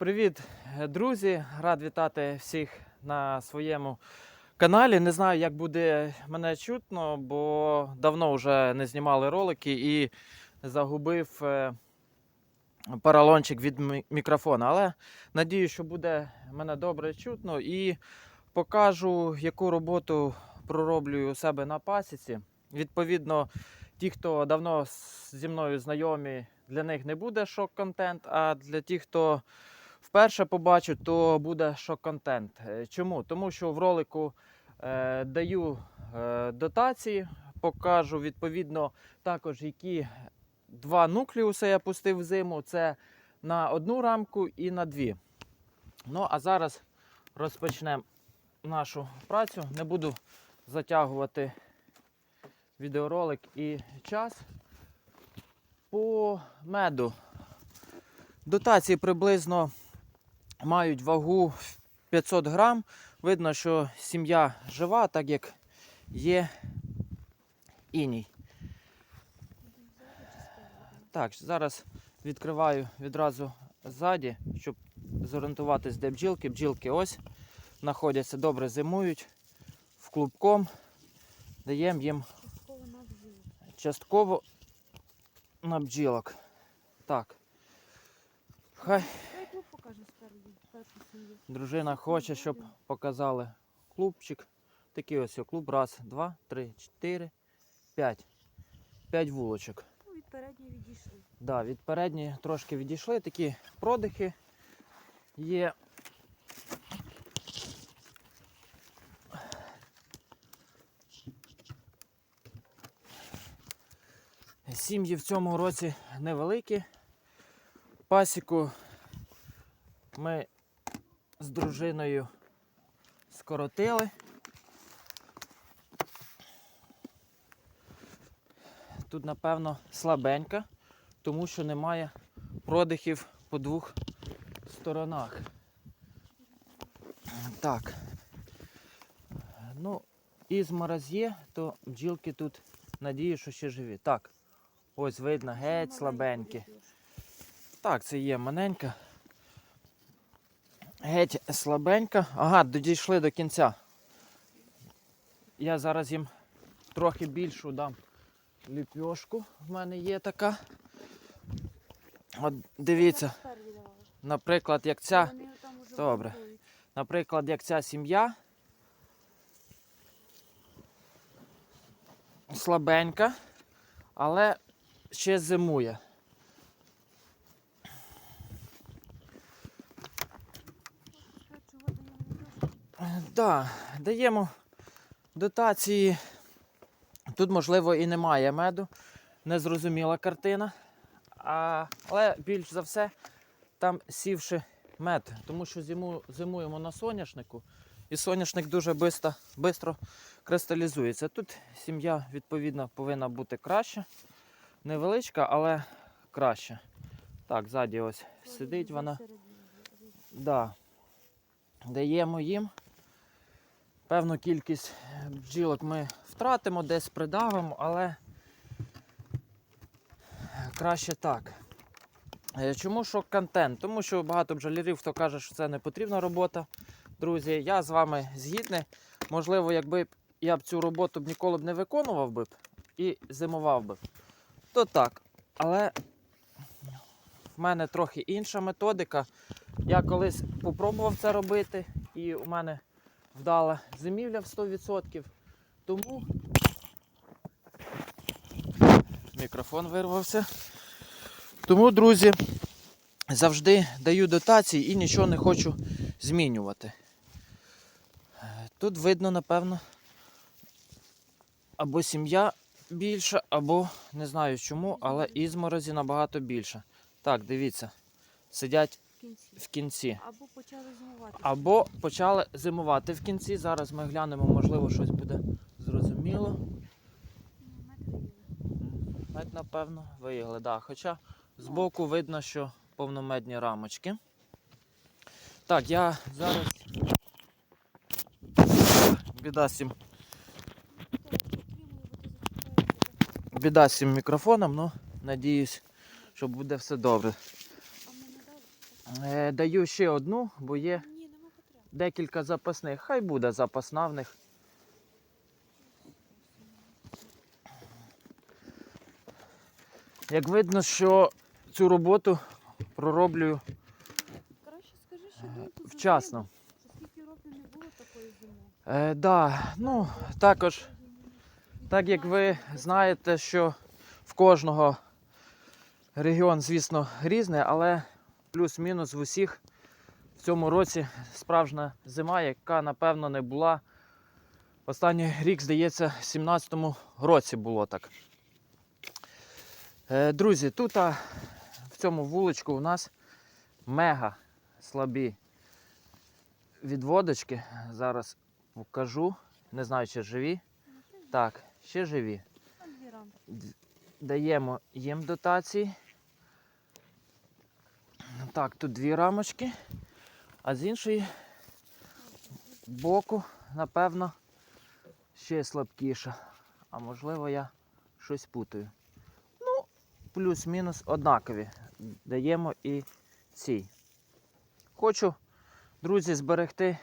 Привіт, друзі! Рад вітати всіх на своєму каналі. Не знаю, як буде мене чутно, бо давно вже не знімали ролики і загубив е, поролончик від мікрофона. Але надію, що буде мене добре чутно і покажу, яку роботу пророблюю у себе на пасіці. Відповідно, ті, хто давно зі мною знайомі, для них не буде шок-контент, а для тих, хто вперше побачу, то буде шок-контент. Е, Чому? Тому що в ролику е, даю е, дотації, покажу відповідно також, які два нуклеуси я пустив в зиму. Це на одну рамку і на дві. Ну, а зараз розпочнемо нашу працю. Не буду затягувати відеоролик і час. По меду. Дотації приблизно мають вагу 500 грам. Видно, що сім'я жива, так як є іній. Так, зараз відкриваю відразу ззаді, щоб зорієнтуватись, де бджілки. Бджілки ось знаходяться, добре зимують в клубком. Даємо їм Частково на бджілок. Так. Хай дружина хоче, щоб показали клубчик. Такий ось клуб. Раз, два, три, чотири, п'ять. П'ять вулочок. Ну, від передньої відійшли. Да, від передньої трошки відійшли, такі продихи є. Сім'ї в цьому році невеликі. Пасіку ми з дружиною скоротили. Тут, напевно, слабенька тому що немає продихів по двох сторонах. Так. Ну, із мороз є, то бджілки тут надію, що ще живі. Так, ось видно, геть слабенькі. Так, це є маленька. Геть слабенька. Ага, дійшли до кінця. Я зараз їм трохи більшу дам ліпьошку. В мене є така. От дивіться, наприклад, як ця, Добре. наприклад, як ця сім'я. Слабенька, але ще зимує. Так, даємо дотації. Тут, можливо, і немає меду. Незрозуміла картина. А, але більш за все там сівши мед, тому що зиму, зимуємо на соняшнику, і соняшник дуже швидко кристалізується. Тут сім'я, відповідно, повинна бути краща. Невеличка, але краща. Так, ззаді ось сидить вона. Да. Даємо їм. Певну кількість бджілок ми втратимо, десь придавимо, але краще так. Е, Чому шок контент? Тому що багато бджолярів, хто каже, що це не потрібна робота. Друзі, я з вами згідний. Можливо, якби я б цю роботу б ніколи б не виконував би і зимував би, то так. Але в мене трохи інша методика. Я колись попробував це робити, і у мене вдала зимівля в 100%. Тому мікрофон вирвався. Тому, друзі, завжди даю дотації і нічого не хочу змінювати. Тут видно, напевно, або сім'я більша, або не знаю чому, але ізморозі набагато більше. Так, дивіться, сидять В кінці. в кінці. Або почали зимувати. Або почали зимувати в кінці. Зараз ми глянемо, можливо, щось буде зрозуміло. Мед напевно, виїгли, да. Хоча збоку видно, що повномедні рамочки. Так, я зараз. Біда зачіпаєш. біда цим мікрофоном, ну, надіюсь, що буде все добре. Е, Даю ще одну, бо є декілька запасних. Хай буде запасна в них. Як видно, що цю роботу пророблюю Е, вчасно. Скільки років не було такої зими. Е, да, ну, також, так як ви знаєте, що в кожного регіон, звісно, різний, але плюс-мінус в усіх в цьому році справжня зима, яка, напевно, не була. Останній рік, здається, в 17-му році було так. Е, друзі, тут в цьому вуличку у нас мега слабі відводочки. Зараз покажу. Не знаю, чи живі. Так, ще живі. Даємо їм дотації. Так, тут дві рамочки. А з іншої боку, напевно, ще слабкіша. А можливо, я щось путаю. Ну, плюс-мінус однакові. Даємо і цій. Хочу, друзі, зберегти